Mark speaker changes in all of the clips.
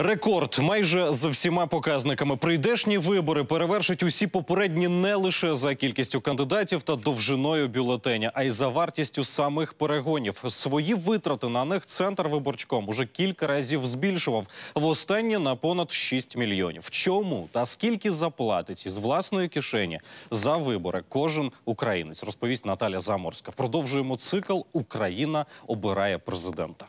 Speaker 1: Рекорд майже за всіма показниками прийдешні вибори перевершать усі попередні не лише за кількістю кандидатів та довжиною бюлетеня, а й за вартістю самих перегонів. Свої витрати на них центр виборчком уже кілька разів збільшував. Востаннє на понад 6 мільйонів. Чому та скільки заплатить із власної кишені за вибори кожен українець? Розповість Наталя Заморська. Продовжуємо цикл Україна обирає президента.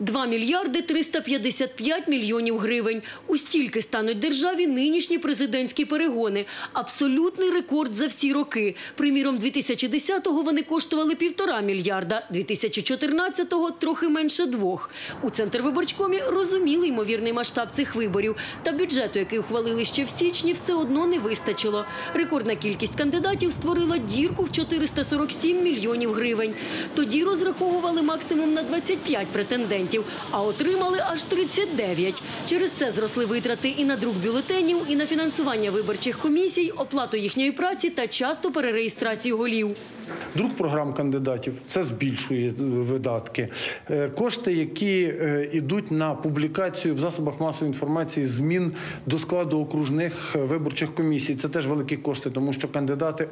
Speaker 2: Два мільярди 355 мільйонів гривень. У стільки стануть державі нинішні президентські перегони. Абсолютний рекорд за всі роки. Приміром, 2010-го вони коштували півтора мільярда, 2014-го – трохи менше двох. У Центрвиборчкомі розуміли ймовірний масштаб цих виборів. Та бюджету, який ухвалили ще в січні, все одно не вистачило. Рекордна кількість кандидатів створила дірку в 447 мільйонів гривень. Тоді розраховували максимум на 25 претендентів, а отримали аж 39. Через це зросли витрати і на друк бюлетенів, і на фінансування виборчих комісій, оплату їхньої праці та часто перереєстрацію голів.
Speaker 3: Друг програм кандидатів це збільшує е, видатки. Е, Кошти, які е, йдуть на публікацію в засобах масової інформації змін до складу окружних е, виборчих комісій, це теж великі кошти, тому що кандидати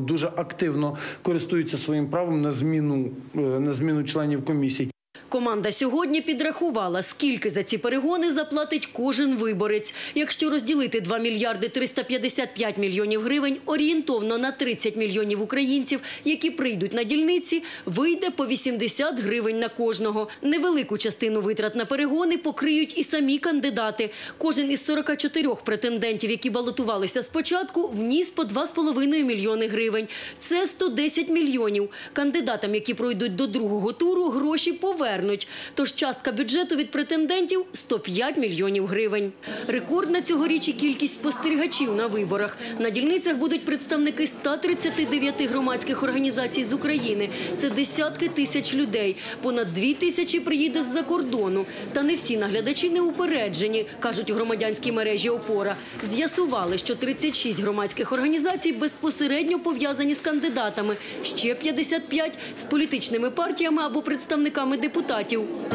Speaker 3: дуже активно користуються своїм правом на зміну е, на зміну членів комісій.
Speaker 2: Команда сьогодні підрахувала, скільки за ці перегони заплатить кожен виборець. Якщо розділити 2 мільярди 355 мільйонів гривень орієнтовно на 30 мільйонів українців, які прийдуть на дільниці, вийде по 80 гривень на кожного. Невелику частину витрат на перегони покриють і самі кандидати. Кожен із 44 претендентів, які балотувалися спочатку, вніс по 2,5 мільйони гривень. Це 110 мільйонів. Кандидатам, які пройдуть до другого туру, гроші повернуть. Тож частка бюджету від претендентів – 105 мільйонів гривень. Рекордна цьогоріч і кількість спостерігачів на виборах. На дільницях будуть представники 139 громадських організацій з України. Це десятки тисяч людей. Понад дві тисячі приїде з-за кордону. Та не всі наглядачі не упереджені, кажуть у громадянській мережі «Опора». З'ясували, що 36 громадських організацій безпосередньо пов'язані з кандидатами. Ще 55 – з політичними партіями або представниками депутатів.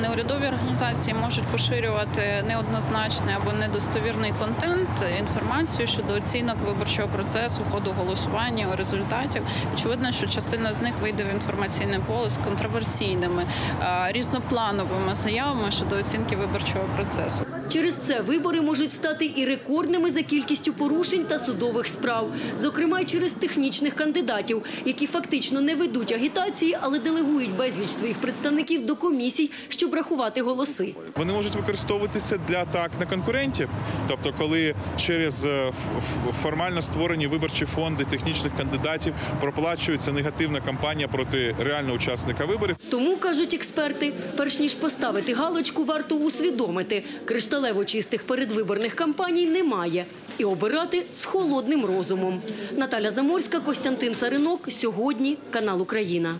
Speaker 4: Неурядові організації можуть поширювати неоднозначний або недостовірний контент, інформацію щодо оцінок виборчого процесу, ходу голосування, результатів. Очевидно, що частина з них вийде в інформаційне поле з контроверсійними різноплановими заявами щодо оцінки виборчого процесу.
Speaker 2: Через це вибори можуть стати і рекордними за кількістю порушень та судових справ. Зокрема, й через технічних кандидатів, які фактично не ведуть агітації, але делегують безліч своїх представників до комісій, щоб рахувати голоси.
Speaker 5: Вони можуть використовуватися для атак на конкурентів. Тобто, коли через е, формально створені виборчі фонди технічних кандидатів проплачується негативна кампанія проти реального учасника виборів.
Speaker 2: Тому, кажуть експерти, перш ніж поставити галочку, варто усвідомити, кришталево чистих передвиборних кампаній немає. І обирати з холодним розумом. Наталя Заморська, Костянтин Царинок. Сьогодні канал Україна.